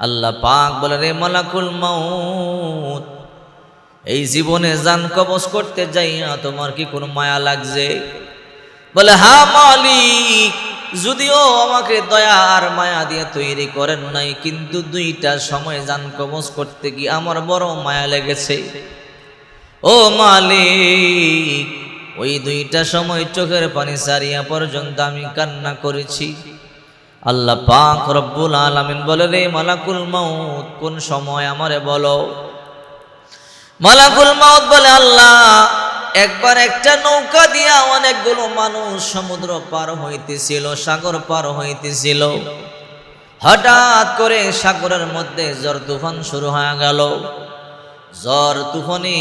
আল্লাহ পাক বলে, রে মালাকুল মাউত, এই জীবনে জান কবজ করতে যাইয়া তোমার কি কোনো মায়া লাগছে? বলে, হা মালিক, যদিও আমাকে দয়া আর মায়া দিয়ে তৈরি করেন নাই, কিন্তু দুইটা সময় জান কবজ করতে গিয়ে আমার বড় মায়া লেগেছে। ও মালিক, ওই দুইটা সময় চোখের পানি সারিয়া পর্যন্ত আমি কান্না করেছি। আল্লাহ পাক রব্বুল আলামিন বলে, রে মালাকুল মাউত, কোন সময় আমারে বলো? মালাকুল মাউত বলে, আল্লাহ, একবার একটা নৌকা দিয়া অনেকগুলো মানুষ সমুদ্র পার হইতেছিল, সাগর পার হইতেছিল। হঠাৎ করে সাগরের মধ্যে জ্বর তুফান শুরু হয়ে গেল। জ্বর তুফানে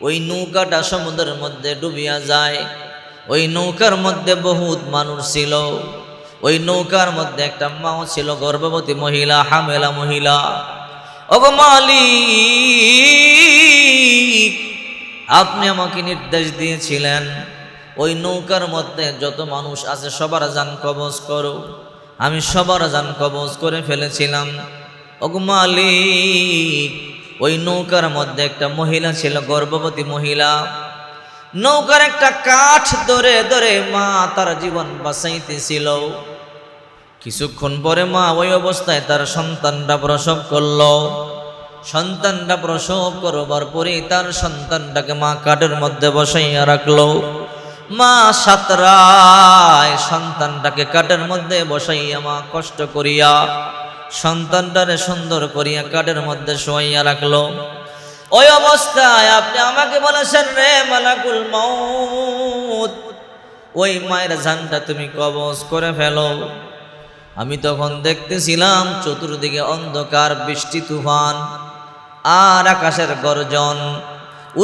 ওই নৌকাটা সমুদ্রের মধ্যে ডুবিয়া যায়। ওই নৌকার মধ্যে বহুত মানুষ ছিল। ওই নৌকার মধ্যে একটা মাও ছিল, গর্ভবতী মহিলা, হামেলা মহিলা। ওগো মালিক, আপনি আমাকে নির্দেশ দিয়েছিলেন, ওই নৌকার মধ্যে যত মানুষ আছে, সবার যান কবজ করো। আমি সবার যান কবজ করে ফেলেছিলাম। ওগো মালিক, ওই নৌকার মধ্যে একটা মহিলা ছিল, গর্ভবতী মহিলা। নৌকার একটা কাঠ ধরে ধরে মা তার জীবন বাঁচাইতেছিল। কিছুক্ষণ পরে মা ওই অবস্থায় তার সন্তানটা প্রসব করল। সন্তানটা প্রসব করবার পরে তার সন্তানটাকে মা কাঠের মধ্যে বসাইয়া রাখল। মা সাতরায় সন্তানটাকে কাঠের মধ্যে বসাইয়া মা কষ্ট করিয়া সন্তানটারে সুন্দর করিয়া কাঠের মধ্যে শোয়াইয়া রাখল। ওই অবস্থায় আপনি আমাকে বলেছেন, রে মালাকুল মৌত ওই মায়ের ঝানটা তুমি কবজ করে ফেলো। আমি তখন দেখতেছিলাম চতুর্দিকে অন্ধকার, বৃষ্টি তুফান আর আকাশের গর্জন,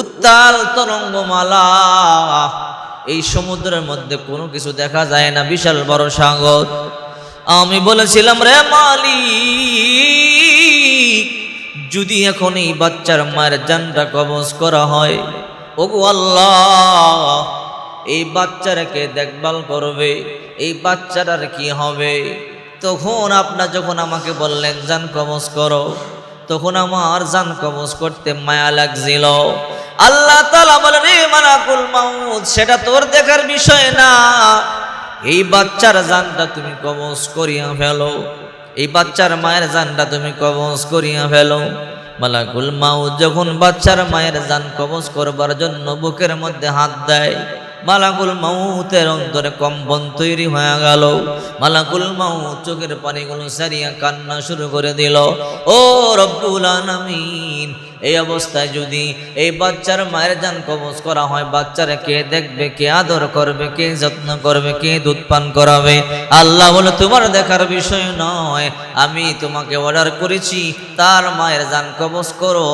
উত্তাল তরঙ্গমালা। এই সমুদ্রের মধ্যে কোনো কিছু দেখা যায় না, বিশাল বড় সাগর। আমি বলেছিলাম, রে মালিক যদি এখন এই বাচ্চার মায়ের জানটা কবজ করা হয়, ওগো আল্লাহ, এই বাচ্চাটাকে দেখভাল করবে, এই বাচ্চাটার কি হবে? তখন আপনার যখন আমাকে বললেন, জান কবজ করো, তখন আমার জান কবজ করতে মায়া লাগছিল। আল্লাহ তালা বলে রে মানাকুল মাউদ সেটা তোর দেখার বিষয় না। এই বাচ্চার জানটা তুমি কবজ করিয়া ফেলো। এই বাচ্চার মায়ের জানটা তুমি কবজ করিয়া ফেলো। মালাকুল মাউ যখন বাচ্চার মায়ের জান কবজ করবার জন্য বুকের মধ্যে হাত দেয়, মালাকুল মাউতের অন্তরে কম্পন তৈরি হয়ে গেল। মালাকুল মাউ চোখের পানিগুলো সারিয়া কান্না শুরু করে দিল, ও রব্বুল আলামিন এই অবস্থায় যদি এই বাচ্চার মায়ের যান কবজ করা হয়, বাচ্চারা কে দেখবে, কে আদর করবে, কে যত্ন করবে, কে দুধ পান করাবে? আল্লাহ বলে, তোমার দেখার বিষয় নয়, আমি তোমাকে অর্ডার করেছি, তার মায়ের যান কবজ করো।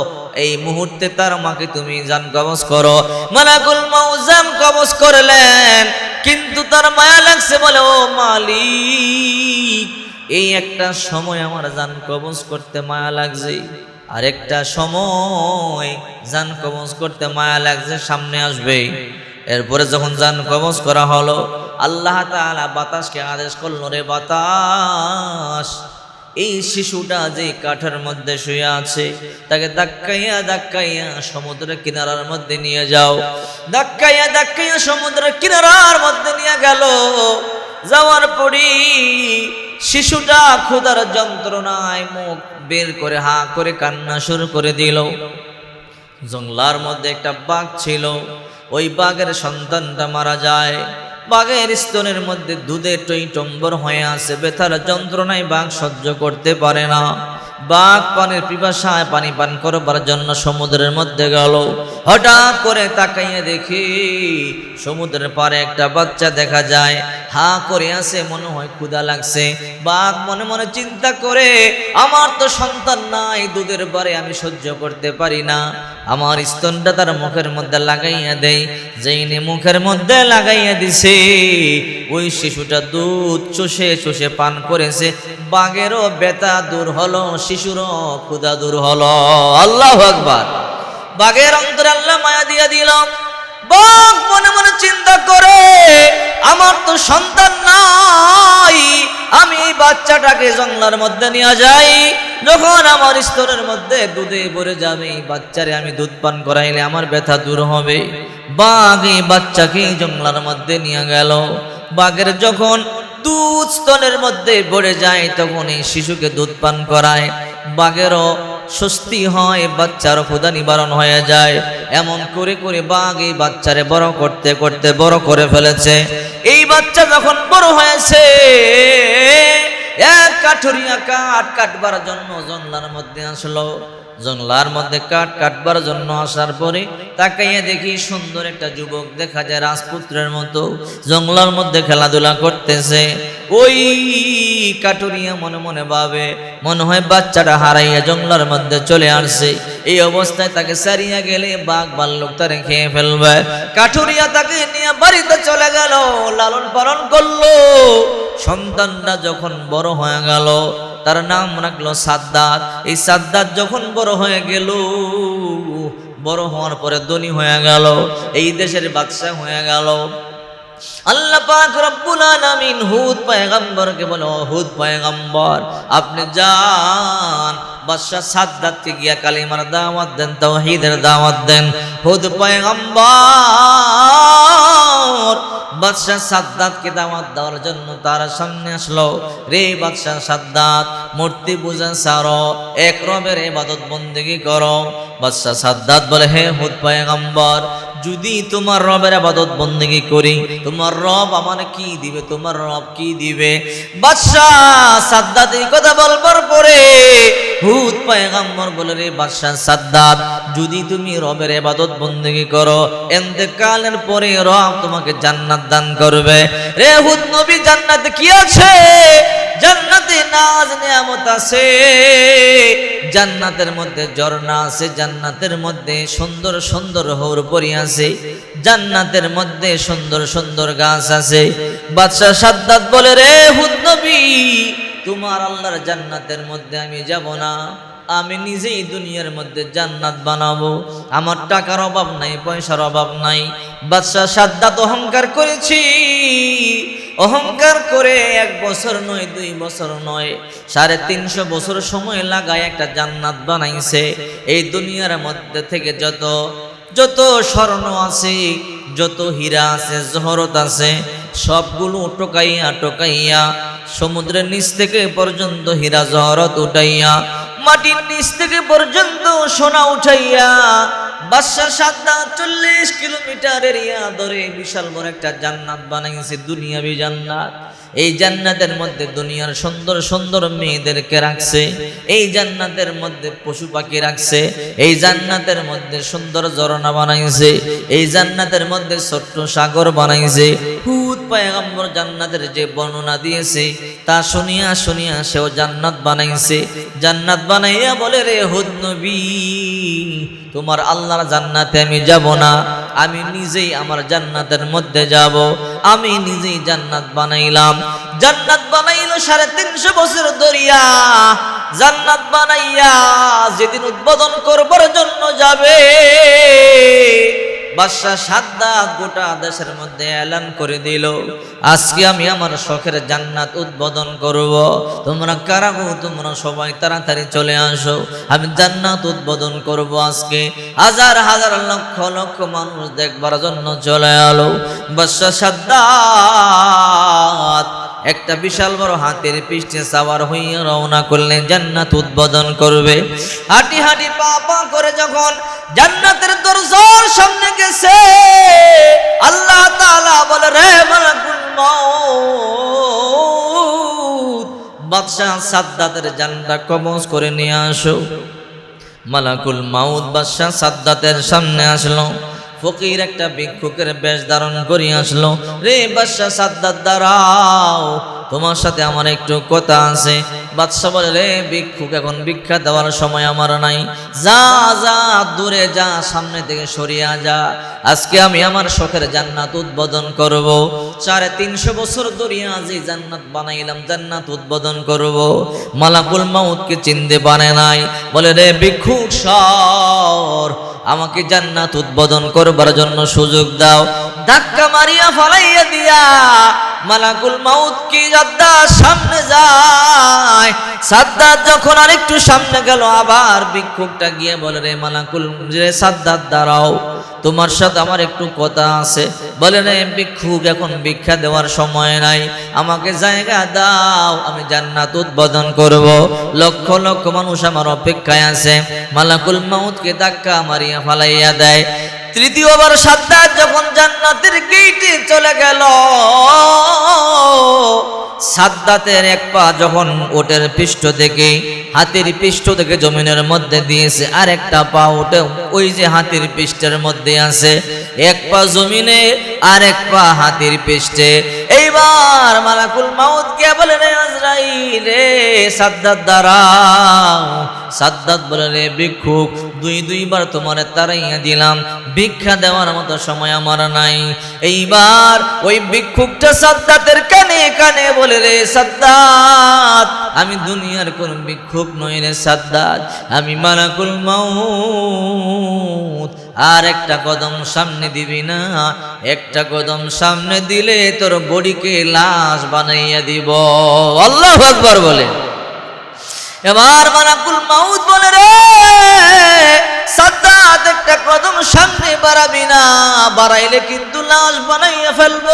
এই মুহূর্তে তার মাকে তুমি যান কবজ করো। মালাকুল মাউজান কবজ করলেন, কিন্তু তার মায়া লাগছে বলে, ও মালিক, এই একটা সময় আমার যান কবজ করতে মায়া লাগছে। আরেকটা সময় যান কবজ করতে মায়া লাগছে, সামনে আসবে। এরপরে যখন যান কবজ করা হলো, আল্লাহ তাআলা বাতাসকে আদেশ করল, রে বাতাস, এই শিশুটা যে কাঠের মধ্যে শুয়ে আছে, তাকে ধাক্কাইয়া ধাক্কাইয়া সমুদ্রের কিনারার মধ্যে নিয়ে যাও। ধাক্কাইয়া ধাক্কাইয়া সমুদ্রের কিনারার মধ্যে নিয়ে গেল। যাওয়ার পরই শিশুটা ক্ষুধার যন্ত্রণায় মুখ বের করে, হা করে কান্না শুরু করে দিল। জংলার মধ্যে একটা বাঘ ছিল। ওই বাঘের সন্তানটা মারা যায়। বাঘের স্তনের মধ্যে দুধে টই টম্বর হয়ে আছে। বেথার যন্ত্রণায় বাঘ সহ্য করতে পারে না। বাঘ পানির পিপাসায় পানি পান করবার জন্য সমুদ্রের মধ্যে গেল। হঠাৎ করে তাকাইয়ে দেখি সমুদ্রের পারে একটা বাচ্চা দেখা যায়। হা করে আছে, মনে হয় ক্ষুধা লাগছে। বাঘ মনে মনে চিন্তা করে, আমার তো সন্তান নাই, দুধের পরে আমি সহ্য করতে পারি না। আমার স্তনটা তার মুখের মধ্যে লাগাইয়া দেয়। যেইনি মুখের মধ্যে লাগাইয়া দিছে, ওই শিশুটা দুধ চষে চষে পান করেছে। বাঘেরও বেতা দূর হলো, শিশুরও ক্ষুধা দূর হলো। আল্লাহ আকবার। বাঘের অন্তরে আল্লাহ মায়া দিয়া দিলাম। বাঘ, মনে মনে চিন্তা করে, আমার তো সন্তান নাই, আমি এই বাচ্চাটাকে জঙ্গলার মধ্যে নিয়ে যাই। যখন আমার স্তরের মধ্যে দুধে ভরে যাবে বাচ্চারে আমি দুধ পান করাইলে আমার ব্যথা দূর হবে। বাঘ এই বাচ্চাকে জঙ্গলার মধ্যে নিয়ে গেল। বাঘের যখন দুধ স্তনের মধ্যে ভরে যায়, তখন এই শিশুকে দুধ পান করায়। বাঘেরও স্বস্তি হয়, বাচ্চার ক্ষুদা নিবারণ হয়ে যায়। এমন করে করে বাঘ এই বাচ্চারে বড় করতে করতে বড় করে ফেলেছে। এই বাচ্চা যখন বড় হয়েছে, এক কাঠুরিয়া কাঠ কাটবার জন্য জঙ্গলার মধ্যে আসলো। জঙ্গলার মধ্যে কাঠ কাটবার জন্য আসার পরে তাকাইয়ে দেখি সুন্দর একটা যুবক দেখা যায় রাজপুত্রের মতো। জঙ্গলার মধ্যে খেলাধুলা করতেছে। ওই কাটুরিয়া মনে মনে ভাবে, মনে হয় বাচ্চাটা হারাইয়া জঙ্গলার মধ্যে চলে আসছে। এই অবস্থায় তাকে সারিয়া গেলে বাঘ বাল্লুক তারে খেয়ে ফেলবে। কাঠুরিয়া তাকে নিয়ে বাড়িতে চলে গেল, লালন পালন করল। সন্তানটা যখন বড় হয়ে গেল, তার নাম রাখল সাদ্দাত। এই সাদ্দাত যখন বড় হয়ে গেল, বড় হওয়ার পরে ধনী হয়ে গেল, এই দেশের বাদশাহ হয়ে গেল। আল্লাহ পাক রব্বুল আলামিন হুদ পয়গম্বরকে বলে, "ও হুদ পয়গম্বর, আপনি যান, বাদশাহ সাদ্দাতকে গিয়া কালিমার দাওয়াত দেন তাওহীদের দাওয়াত দেন। হুদ পয়গম্বর বাদশাহ সাদ্দাতকে দাওয়াত দেওয়ার জন্য তার সামনে আসলো। রে বাদশাহ সাদ্দাত, মূর্তি পূজা সারো, এক রবের ইবাদত বন্দেগী করো। বাদশাহ সাদ্দাত বলে, হে হুদ পয়গম্বর যদি তোমার রবের আবাদত বন্দী করি, তোমার রব আমার কি দিবে? তোমার রব কি দিবে? বাদশাহ সাদ্দাত কথা বলবার পরে হুদ পয়গাম্বর বলে রে বাদশাহ সাদ্দাত, যদি তুমি রবের আবাদত বন্দেগী করো এতেকালের পরে রব তোমাকে জান্নাত দান করবে। রে হুদ নবী, জান্নাতে কি আছে? জান্নাতে নাজ, নিয়ামত আছে। জান্নাতের মধ্যে ঝর্ণা আছে, জান্নাতের মধ্যে সুন্দর সুন্দর হৌর পরি আছে, জান্নাতের মধ্যে সুন্দর সুন্দর গাছ আছে। বাদশাহ সাদ্দাত বলে রে হুদ নবী তোমার আল্লাহর জান্নাতের মধ্যে আমি যাব না। আমি নিজেই দুনিয়ার মধ্যে জান্নাত বানাবো। আমার টাকার অভাব নাই, পয়সার অভাব নাই। বাদশাহ সাদ্দাত অহংকার করেছি। অহংকার করে এক বছর নয়, দুই বছর নয়, সাড়ে তিনশো বছর সময় লাগায় একটা জান্নাত বানাইছে। এই দুনিয়ার মধ্যে থেকে যত যত স্বর্ণ আছে যত হীরা আছে, জহরত আছে, সবগুলো টোকাইয়া টোকাইয়া সমুদ্রের নিচ থেকে পর্যন্ত হীরা জহরত উঠাইয়া, মাটির নিচ থেকে পর্যন্ত সোনা উঠাইয়া, বাদশার সাতটা চল্লিশ কিলোমিটার এরিয়া ধরে বিশাল বড় একটা জান্নাত বানাইছে, দুনিয়াবি জান্নাত। এই জান্নাতের মধ্যে দুনিয়ার সুন্দর সুন্দর মেয়েদেরকে রাখছে, এই জান্নাতের মধ্যে পশু পাখি রাখছে, এই জান্নাতের মধ্যে সুন্দর ঝরনা বানাইছে, এই জান্নাতের মধ্যে ছোট্ট সাগর বানাইছে। হুদ পায়গম্বর জান্নাতের যে বর্ণনা দিয়েছে, তা শুনিয়া শুনিয়া সেও জান্নাত বানাইছে। জান্নাত বানাইয়া বলে, রে হুদ নবী, তোমার আল্লাহর জান্নাতে আমি যাব না আমি নিজেই আমার জান্নাতের মধ্যে যাব। আমি নিজেই জান্নাত বানাইলাম। জান্নাত বানাইলো সাড়ে তিনশো বছর দরিয়া জান্নাত বানাইয়া যেদিন উদ্বোধন করবার জন্য যাবে বাদশাহ সাদ্দাত গোটা দেশের মধ্যে এলান করে দিল। আজকে আমি আমার শখের জান্নাত উদ্বোধন করব। তোমরা কারা গো? তোমরা সবাই তাড়াতাড়ি চলে আসো। আমি জান্নাত উদ্বোধন করব আজকে। হাজার হাজার, লক্ষ লক্ষ মানুষ দেখবার জন্য চলে আলো বাদশাহ সাদ্দাত একটা বিশাল বড় হাতের পৃষ্ঠে সাওয়ার হইয়া রওনা করলেন, জান্নাত উদ্বোধন করবে। হাঁটি হাঁটি পা পা করে যখন জান্নাতের দরজার সামনে গেছে, আল্লাহ তাআলা বলে, রে মালাকুল মাউত। বাদশাহ সাদ্দাতের জানটা কবজ করে নিয়ে আসো। মালাকুল মাউদ বাদশাহ সাদ্দাতের সামনে আসলো। ফকির একটা ভিক্ষুকের বেশ ধারণ করি আসলো। রে বাদশাহ সাদ্দার দাঁড়াও, তোমার সাথে আমার একটু কথা আছে। বাদশাহ বলে রে ভিক্ষুক, এখন ভিক্ষা দেওয়ার সময় আমার নাই। যা যা, দূরে যা, সামনে থেকে সরিয়া যা আজকে আমি আমার শখের জান্নাত উদ্বোধন করব। সাড়ে তিনশো বছর দরিয়া যে জান্নাত বানাইলাম, জান্নাত উদ্বোধন করব। মালাকুল মাউতকে চিনতে পারে নাই। বলে রে ভিক্ষুক, সর, আমাকে জান্নাত উদ্বোধন করবার জন্য সুযোগ দাও। ধাক্কা মারিয়া ফালাইয়া দিয়া মালাকুল মাউত কি সাদ্দার সামনে যায়? সাদ্দার যখন আরেকটু সামনে গেল, আবার ভিক্ষুকটা গিয়ে বলে, রে মালাকুল রে সাদ্দার দাঁড়াও। তোমার সাথে আমার একটু কথা আছে। বলে, রে ভিক্ষুক এখন ভিক্ষা দেওয়ার সময় নাই। আমাকে জায়গা দাও, আমি জান্নাত উদ্বোধন করব। লক্ষ লক্ষ মানুষ আমার অপেক্ষায় আছে। মালাকুল মাউতকে ধাক্কা মারিয়া ফালাইয়া দেয়। তৃতীয়বার সাদ্দার যখন জান্নাতের গেইটে চলে গেল, সাদ্দাতের এক পা যখন ওটের পৃষ্ঠ থেকে, হাতির পৃষ্ঠ থেকে জমিনের মধ্যে দিয়েছে, আর একটা পা ওটে ওই যে হাতির পৃষ্ঠের মধ্যে আছে। এক পা জমিনে, আর এক পা হাতির পৃষ্ঠে। এইবার মালাকুল মাউত কে বলে, রে আজরাইল, রে সাদ্দাত দাঁড়াও সাদ্দাত বলে, রে ভিক্ষুক, দুই দুইবার তোমার তারাইয়া দিলাম। ভিক্ষা দেওয়ার মতো সময় আমার নাই। এইবার ওই ভিক্ষুকটা সাদ্দাতের কানে কানে বলে, রে সাদ্দাত, আমি দুনিয়ার কোন ভিক্ষুক নই রে সাদ্দাত, আমি মালাকুল মাউত। আর একটা কদম সামনে দিবি না, একটা কদম সামনে দিলে তোর বডিকে লাশ বানাইয়া দিব। আল্লাহ আকবার বলে। এবার মালাকুল মাউত বলে রে সাদ্দাত একটা কদম সামনে বাড়াবি না, বাড়াইলে কিন্তু লাশ বানাইয়া ফেলব।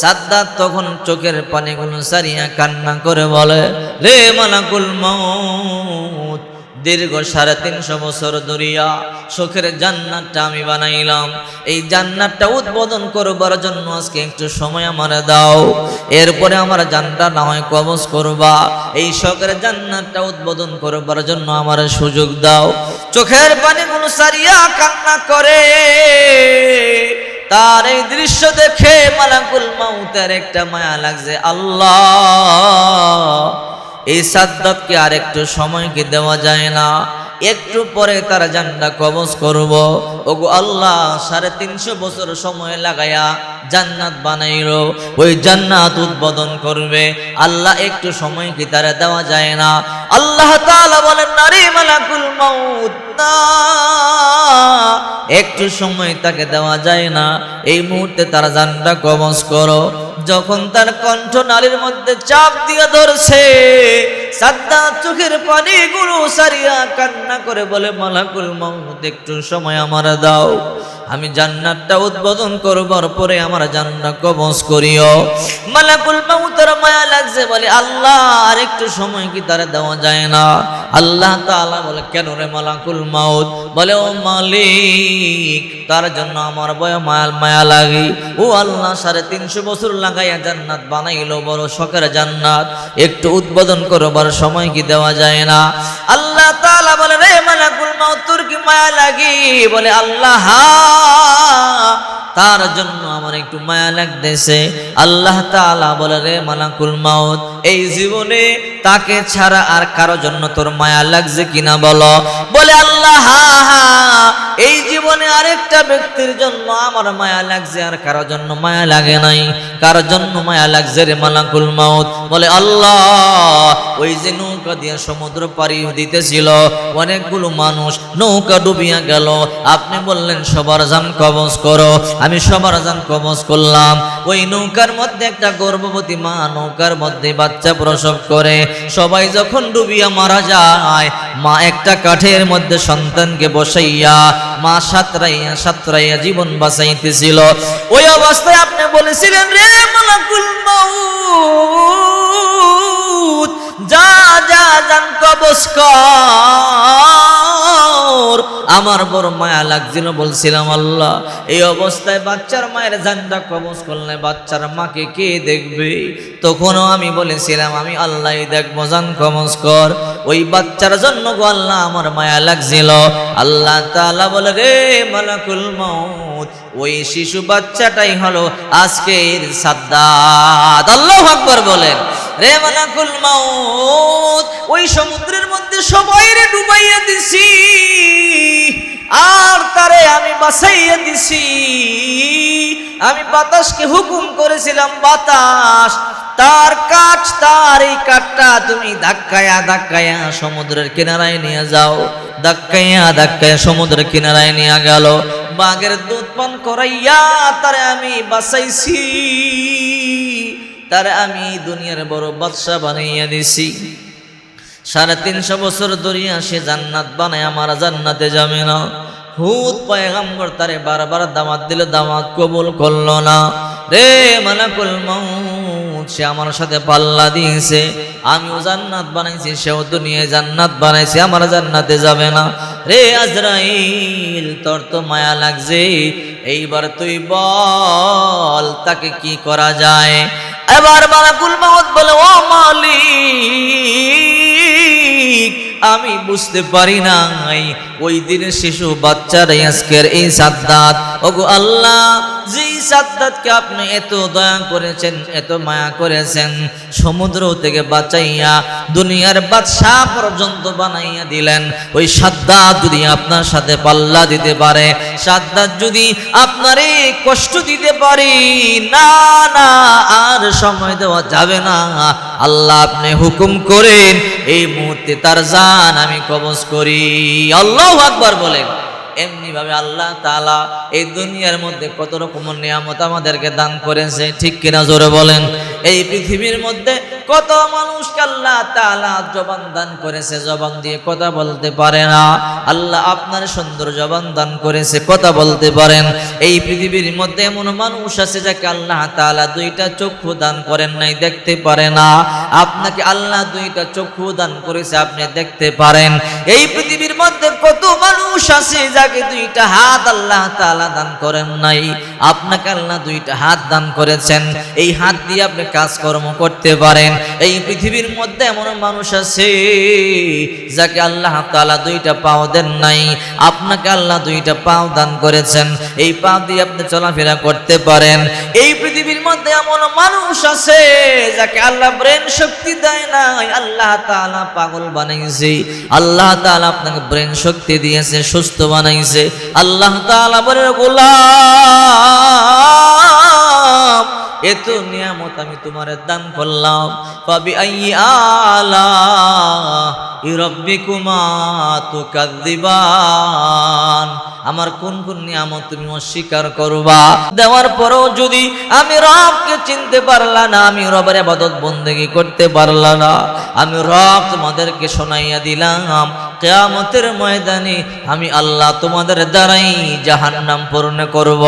সাদ্দাত তখন চোখের পানিগুলো সারিয়া কান্না করে বলে, রে মালাকুল মাউত দীর্ঘ সাড়ে তিনশো বছর দরিয়া সুখের জান্নাতটা আমি বানাইলাম। এই জান্নাতটা উদ্বোধন করবার জন্য আজকে একটু সময় আমার দাও। এরপরে আমার জানটা না হয় কবজ করবা। এই শখের জান্নাতটা উদ্বোধন করবার জন্য আমার সুযোগ দাও। চোখের পানিগুলো সারিয়া কান্না করে। তার এই দৃশ্য দেখে মালাকুল মাউতের একটা মায়া লাগছে। আল্লাহ! এই সাদ্দাতকে আর একটু সময় কি দেওয়া যায় না। একটু পরে তার জান্না কবজ করব। ওগো আল্লাহ, সাড়ে তিনশো বছর সময় লাগায়া জান্নাত বানাইল। ওই জান্নাত উদ্বোধন করবে। আল্লাহ একটু সময় কি তারা দেওয়া যায় না। আল্লাহ তাআলা বলেন, নারী মালাকুল মাউত। একটু সময় তাকে দেওয়া যায় না। এই মুহূর্তে তারা জানটা কবজ করো। যখন তার কণ্ঠ নালীর মধ্যে চাপ দিয়ে ধরছে সাদা চোখের পানি গুলো সারিয়া কান্না করে বলে, মালাকুল মাউত, একটু সময় আমার দাও। আমি জান্নাতটা উদ্বোধন করবার পরে আমার জান্নাত কবজ করিও। মালাকুল মাউতের মায়া লাগছে বলে আল্লাহ আর একটু সময় কি তারা দেওয়া যায় না? আল্লাহ তাআলা বলে, কেন রে মালাকুল মাউত? বলে, ও মালিক, তার জন্য আমার বয় মায়া মায়া লাগি। ও আল্লাহ, সাড়ে তিনশো বছর লাগাইয়া জান্নাত বানাইলো, বড় শখের জান্নাত। একটু উদ্বোধন করবার সময় কি দেওয়া যায় না? আল্লাহ তাআলা বলে, রে মালাকুল তোর কি মায়া লাগি? বলে, আল্লাহ, তার জন্য আমার একটু মায়া লাগতেছে। আল্লাহ তালা বলে, রে মালাকুল মাউত, এই জীবনে তাকে ছাড়া আর কারও জন্য তোর মায়া লাগছে কিনা বলো? বলে, আল্লাহ, হা হা, এই জীবনে আরেকটা ব্যক্তির জন্য আমার মায়া লাগছে আর কারও জন্য মায়া লাগে নাই। কারও জন্য মায়া লাগছে রে মালাকুল মাউত। বলে, আল্লাহ, ওই যে নৌকা দিয়ে সমুদ্র পাড়ি দিতেছিল, অনেকগুলো মানুষ নৌকা ডুবিয়া গেল। আপনি বললেন, সবার জান কবজ করো। আমি সবার জান কবজ করলাম। ওই নৌকার মধ্যে একটা গর্ভবতী মা নৌকার মধ্যে বাচ্চা প্রসব করে। সবাই যখন ডুবিয়া মারা যায়, মা একটা কাঠের মধ্যে সন্তানকে বসাইয়া মা সাতরাইয়া সাতরাইয়া জীবন বাঁচাইতেছিল। ওই অবস্থায় আপনি বলেছিলেন, রে মালাকুল মাউত। যা যা জান কবজ আমার বড় মায়া লাগছিল, বলছিলাম, আল্লাহ, এই অবস্থায় বাচ্চার মায়ের জানটা কবজ করলে বাচ্চার মাকে কে দেখবে? তখনও আমি বলেছিলাম, আমি আল্লাহ দেখব, জান কবজ কর। ওই বাচ্চার জন্য গো আল্লাহ, আমার মায়া লাগছিল। আল্লাহ তাআলা বলে, রে মালাকুল মউত, ওই শিশু বাচ্চাটাই হলো আজকের সাদ্দাত। আল্লাহু আকবার বলেন। রে মালাকুল মাউত, ওই সমুদ্রের মধ্যে ডুবাইয়া দিছি, আর তারে আমি বাসাইয়া দিছি। আমি বাতাসকে হুকুম করেছিলাম, বাতাস, তার কাঠ, তার এই কাঠটা তুমি ধাক্কায়া ধাক্কায়া সমুদ্রের কিনারায় নিয়ে যাও। ধাক্কায়া ধাক্কায়া সমুদ্রের কিনারায় নিয়ে গেল। বাঘের দুধ পান করাইয়া তারে আমি বাঁচাইছি। তারে আমি দুনিয়ার বড় বাদশা বানাইয়া দিছি। সাড়ে তিনশো বছর ধরিয়া সে জান্নাত বানায়, আমার জান্নাতে যাবে না। হুদ পয়গাম্বর তারে বারবার দামাত দিল দামাত কবুল করল না। রে মালাকুল মাউত, সে আমার সাথে পাল্লা দিয়েছে। আমিও জান্নাত বানাইছি, সেও দুনিয়ায় জান্নাত বানাইছে, আমার জান্নাতে যাবে না। রে আজরাইল, তোর তো মায়া লাগছে। এইবার তুই বল, তাকে কি করা যায়? এবার মালাকুল মাউত বলে, ও মালিক, আমি বুঝতে পারি নাই। ওই দিনের শিশু বাচ্চারাই আজকের এই সাদ্দাত ওগো আল্লাহ জি সাদ্দাতকে আপনি এত দয়া করেছেন, এত মায়া করেছেন, সমুদ্র থেকে বাঁচাইয়া দুনিয়ার বাদশাহ পর্যন্ত বানাইয়া দিলেন। ওই সাদ্দাত যদি আপনার সাথে পাল্লা দিতে পারে, সাদ্দাত যদি আপনারে কষ্ট দিতে পারি, না না, আর সময় দেওয়া যাবে না। আল্লাহ আপনি হুকুম করেন, এই মুহূর্তে তার জান আমি কবজ করি। আল্লাহ আকবার বলেন। এমনি ভাবে আল্লাহ তাআলা এই দুনিয়ার মধ্যে কত রকম নিয়ামত আমাদেরকে দান করেছে, ঠিক কিনা জোরে বলেন? এই পৃথিবীর মধ্যে কত মানুষকে আল্লাহ তাআলা জবান দান করেছে, জবান দিয়ে কথা বলতে পারে না। আল্লাহ আপনার সুন্দর জবান দান করেছে, কথা বলতে পারেন। এই পৃথিবীর মধ্যে এমন মানুষ আছে যাকে আল্লাহ তাআলা দুইটা চক্ষু দান করেন নাই, দেখতে পারে না। আপনাকে আল্লাহ দুইটা চক্ষু দান করেছে, আপনি দেখতে পারেন। এই পৃথিবীর মধ্যে কত মানুষ আছে যাকে দুইটা হাত আল্লাহ তাআলা দান করেন নাই। আপনাকে আল্লাহ দুইটা হাত দান করেছেন। এই হাত দিয়ে আপনি কাজকর্ম করতে পারেন। এই পৃথিবীর মধ্যে এমন মানুষ আছে যাকে আল্লাহ তাআলা দুইটা পাও দেন নাই। আপনাকে আল্লাহ দুইটা পাও দান করেছেন। এই পা দিয়ে আপনি চলাফেরা করতে পারেন। এই পৃথিবীর মধ্যে এমন মানুষ আছে যাকে আল্লাহ ব্রেন শক্তি দেয় নাই। আল্লাহ তাআলা পাগল বানাইছে। আল্লাহ তাআলা আপনাকে ব্রেন শক্তি দিয়েছে, সুস্থ বানাইছে। আল্লাহ তাআলা বলে, গোলাম, এত নিয়ামত আমি তোমার দান করলাম। পাবি আই আলা তো তুকাদ্দিবান। আমার কোন কোন নিয়ামত তুমি অস্বীকার করবা? দেওয়ার পরেও যদি আমি রবকে চিনতে পারলা না, আমি রবের আবাদত বন্দেগি করতে পারলা না। আমি রব তোমাদেরকে শোনাইয়া দিলাম, কেয়ামতের ময়দানে আমি আল্লাহ তোমাদের দ্বারাই জাহান্নাম পূর্ণ করব।